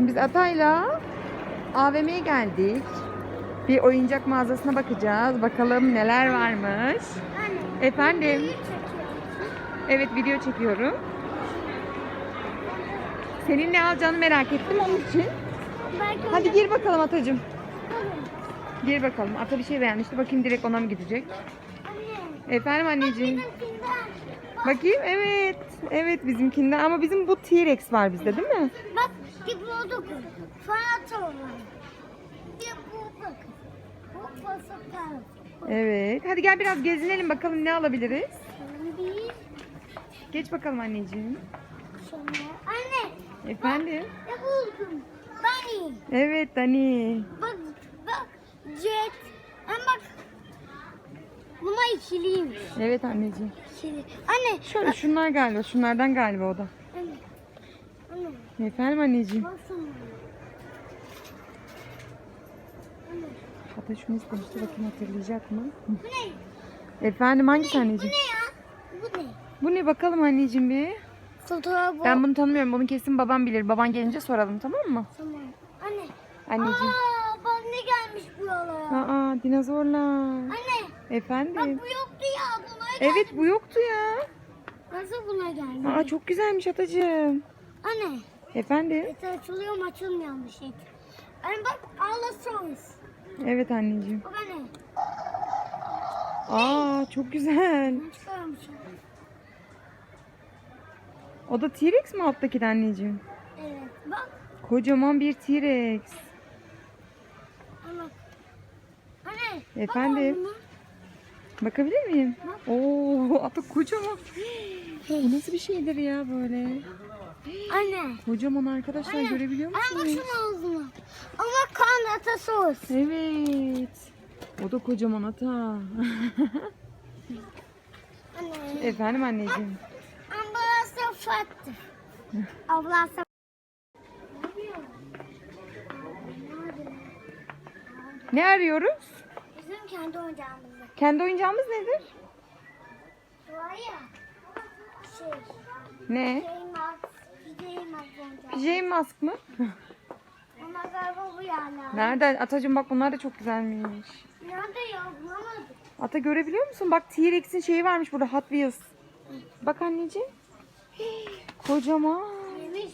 Şimdi biz Atay'la AVM'ye geldik. Bir oyuncak mağazasına bakacağız. Bakalım neler varmış. Anne. Efendim? Evet video çekiyorum. Senin ne alacağını merak ettim onun için. Belki Hadi gir bakalım Atacığım. Gir bakalım. Ata bir şey beğenmişti. Bakayım direkt ona mı gidecek? Anne. Efendim anneciğim. Benimkinden. Bakayım evet. Evet bizimkinden ama bizim bu T-Rex var bizde değil mi? Bak bu bak. Bu pasaport. Evet. Hadi gel biraz gezinelim bakalım ne alabiliriz. Bir Geç bakalım anneciğim. sonra. Anne. Efendim? Ne buldum? Bunny. Evet Dani. Bak bak. Jet. Ama bak. Buna ikiliymiş. Evet anneciğim. İkili. Anne. Şöyle şunlar galiba. Şunlardan galiba o da. Efendim anneciğim. Hatta şunu istemişti. Bakayım hatırlayacak mı? Bu ne? Efendim hangisi Bu anneciğim? ne ya? Bu ne? Bu ne bakalım anneciğim bir. Fotoğraf Ben bunu tanımıyorum. Bunu kesin babam bilir. Baban gelince soralım tamam mı? Tamam. Anne. Anneciğim. Aa bak ne gelmiş buralara. Aa dinozorlar. Anne. Bak Efendim. bu yoktu ya. Buna gel. Evet bu yoktu ya. Nasıl buna geldi? Aa çok güzelmiş Atacığım. Anne. Efendim. Et açılıyor mu açılmıyor mu şey. Anne bak Allosaurus. Evet anneciğim. Bak anne. Aa çok güzel. O da T-Rex mi alttaki anneciğim? Evet. Bak. Kocaman bir T-Rex. Anne. Anne. Efendim? Bak. Bakabilir miyim? Oo ata kocaman. Bu nasıl bir şeydir ya böyle? Anne. Kocaman arkadaşlar Anne. görebiliyor Anne musunuz? şunun ağzına. Ama kan atasaurus. Evet. O da kocaman ata. Anne. Efendim anneciğim. Ambalasa fattı. Ablasa. Ne arıyoruz? Bizim kendi oyuncağımızı. Kendi oyuncağımız nedir? Var ya. Şey. Ne? Şey Max. PJ Mask mı? Onlar galiba bu yani. Nerede? Atacığım bak bunlar da çok güzelmiş. Nerede ya? Bulamadık. Ata görebiliyor musun? Bak T-Rex'in şeyi varmış burada Hot Wheels. Bak anneciğim. Kocaman. Yemiş.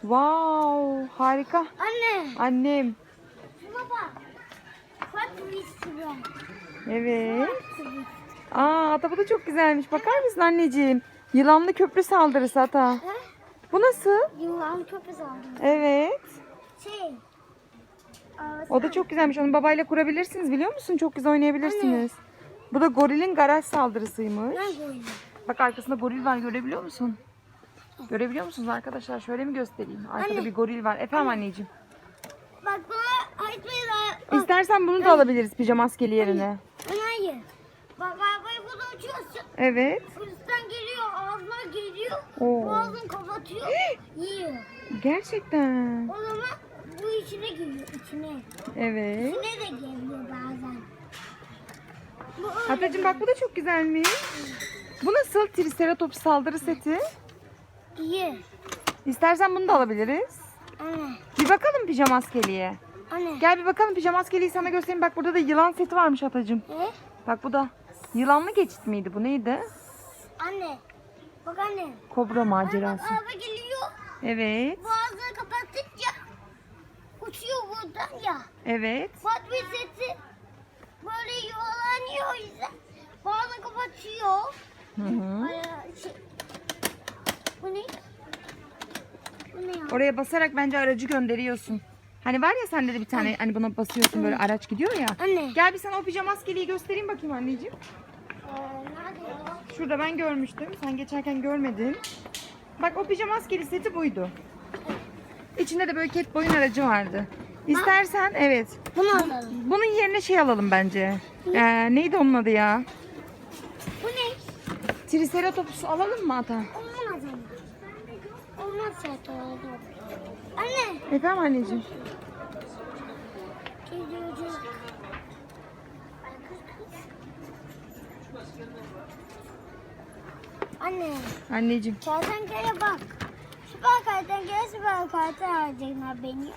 Wow, harika. Anne. Annem. Şuna bak. Fat Wheels'i var. Evet. Wheels. Aa ata bu da çok güzelmiş. Bakar mısın anneciğim? Yılanlı köprü saldırısı ata. He? Bu nasıl? Yılan köpüz aldım. Evet. Şey. O da çok güzelmiş. Onu babayla kurabilirsiniz biliyor musun? Çok güzel oynayabilirsiniz. Bu da gorilin garaj saldırısıymış. Bak arkasında goril var görebiliyor musun? Görebiliyor musunuz arkadaşlar? Şöyle mi göstereyim? Arkada Anne. bir goril var. Efendim anneciğim. Bak buna ayıtmayı da... İstersen bunu da alabiliriz pijama maskeli yerine. Hayır. Bak arabayı burada uçuyorsun. Evet. Geliyor, geliyor. Oo. Boğazını kapatıyor, yiyor. Gerçekten. O zaman bu içine giriyor, içine. Evet. İçine de geliyor bazen. Bu öyle. Atacığım bak bu da çok güzelmiş. Bu nasıl? Triceratops saldırı seti. İyi. İstersen bunu da alabiliriz. Anne, Bir bakalım pijama maskeliye. anne. Gel bir bakalım pijama maskeliyi sana göstereyim. Bak burada da yılan seti varmış Atacığım. E? Bak bu da yılanlı geçit miydi bu neydi? Anne. Bak anne. Kobra Bak macerası. araba geliyor. Evet. Boğazını kapatınca uçuyor buradan ya. Evet. Fatma sesi böyle yuvarlanıyor o yüzden. Boğazını kapatıyor. Hı hı. Ay, şey. Bu ne? Bu ne ya? Oraya basarak bence aracı gönderiyorsun. Hani var ya sende de bir tane hani buna basıyorsun böyle araç gidiyor ya. Anne. Gel bir sana o pijama maskeliyi göstereyim bakayım anneciğim. Şurada ben görmüştüm. Sen geçerken görmedin. Bak o pijama maskeli seti buydu. İçinde de böyle cat boyun aracı vardı. İstersen evet. Bunu alalım. Bunun yerine şey alalım bence. Ee, neydi onun adı ya? Bu ne? Triceratops alalım mı ata? Olmaz anne. Olmaz zaten. Anne. Efendim anneciğim. Geliyor. Anne. Anneciğim. Kertenkele bak. Süper kertenkele süper harcayınlar beni.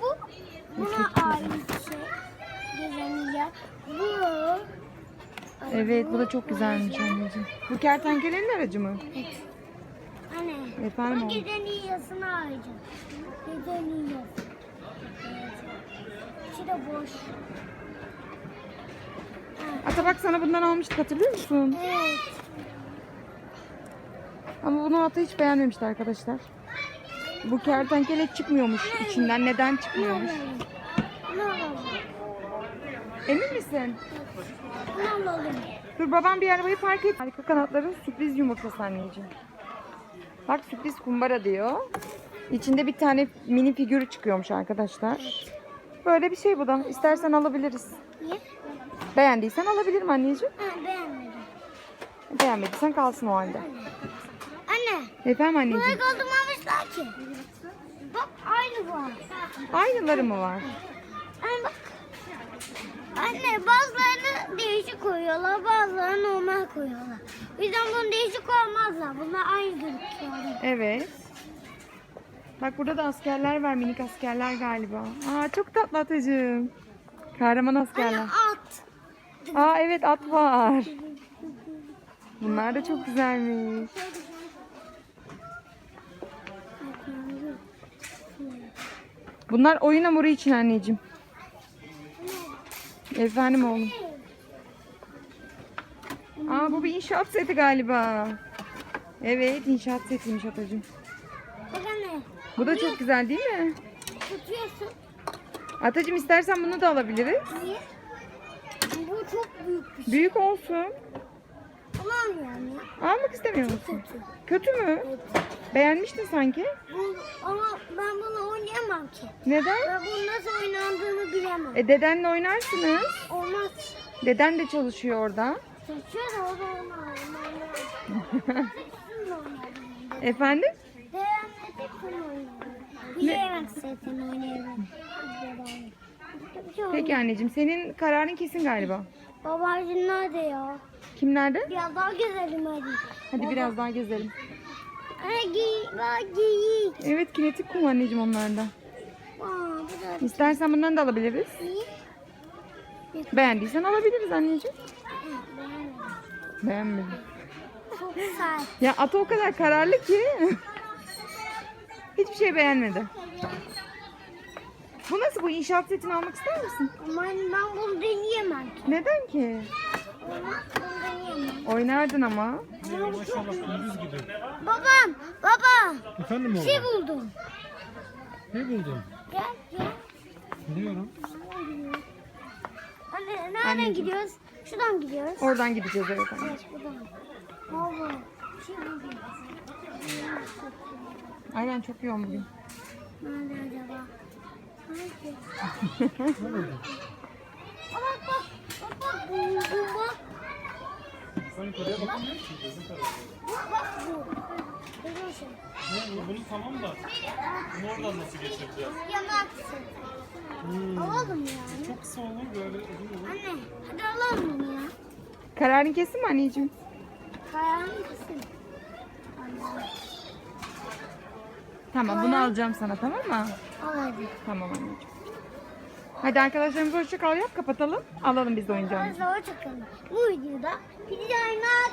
Bu buna ait şey. Gizemli yer. Bu. Evet bu da çok güzelmiş anneciğim. Bu kertenkelenin aracı mı? Anne. Efendim Bu oğlum? gecenin iyasını harcayın. Gecenin iyası. İçi de boş. Ata bak sana bundan almıştık hatırlıyor musun? Evet. Ama bunu Ata hiç beğenmemişti arkadaşlar. Bu kertenkele çıkmıyormuş içinden. Neden çıkmıyormuş? Emin misin? Dur babam bir arabayı park et. Harika kanatların sürpriz yumurtası anneciğim. Bak sürpriz kumbara diyor. İçinde bir tane mini figürü çıkıyormuş arkadaşlar. Böyle bir şey bu da. İstersen alabiliriz. Niye? Beğendiysen alabilirim anneciğim. Ha, beğenmedim. Beğenmediysen kalsın o halde. Anne. Efendim Buraya anneciğim. kaldırmamışlar ki. Bak aynı var. Aynıları mı var? Anne bak. Anne bazılarını değişik koyuyorlar, bazılarını normal koyuyorlar. O yüzden bunu değişik koymazlar. Bunlar aynı gözüküyor. Evet. Bak burada da askerler var. Minik askerler galiba. Aa çok tatlı Atacığım. Kahraman Anne askerler. at. Aa evet at var. Bunlar da çok güzelmiş. Bunlar oyun hamuru için anneciğim. Efendim oğlum. Aa bu bir inşaat seti galiba. Evet inşaat setiymiş Atacığım. Bu da çok güzel değil mi? Atacığım istersen bunu da alabiliriz. Niye? Bu çok büyük bir şey. Büyük olsun. Ulan yani. Almak istemiyor musun? Kötü. Kötü mü? Evet. Beğenmiştin sanki. Bu, ama ben bunu oynayamam ki. Neden? Ben bunun nasıl oynandığını bilemem. E dedenle oynarsınız. Olmaz. Deden de çalışıyor orada. Seçiyor da o da oynayabilirim. Efendim? Değerli tekrar oynayabilirim. Bilemem setini oynayabilirim. Peki anneciğim senin kararın kesin galiba. Babacığım nerede ya? Kim nerede? Biraz daha gezelim hadi. Hadi biraz daha gezelim. Evet kinetik kum anneciğim onlarda. Aa, İstersen bundan da alabiliriz. iyi. Beğendiysen alabiliriz anneciğim. Beğenmedim. Beğenmedim. Çok sert. Ya ata o kadar kararlı ki. Hiçbir şey beğenmedi. Bu nasıl bu inşaat setini almak ister misin? Ama ben bunu deneyemem ki. Neden ki? Bunu deneyemem. Oynardın ama. Gündüz gibi. Babam, baba. Efendim Bir oğlum? şey buldum. Ne buldun? Gel, gel. Biliyorum. Anne, nereden Anneciğim. gidiyoruz? Şuradan gidiyoruz. Oradan gideceğiz evet anne. Evet, buradan. Baba, bir şey buldum. Aynen çok yoğun bugün. Nerede acaba? Bak, bak, bak, bak, buldum bak. Sen yukarıya bakamıyor musun? Gözün kararıyor. Bak, bak, bu. Bu- bunu tamam da bunu oradan nasıl geçireceğiz? Yanak seti. Hmm. Alalım yani. Çok kısa olur böyle uzun olur. Anne, hadi alalım bunu ya. Kararın kesin mi anneciğim? Kayan mısın? Anne, Tamam bunu alacağım sana tamam mı? hadi. Tamam anneciğim. Hadi arkadaşlarımız hoşça kal yap kapatalım. Alalım biz de oyuncağımızı. Hoşçakalın. Bu videoda pijama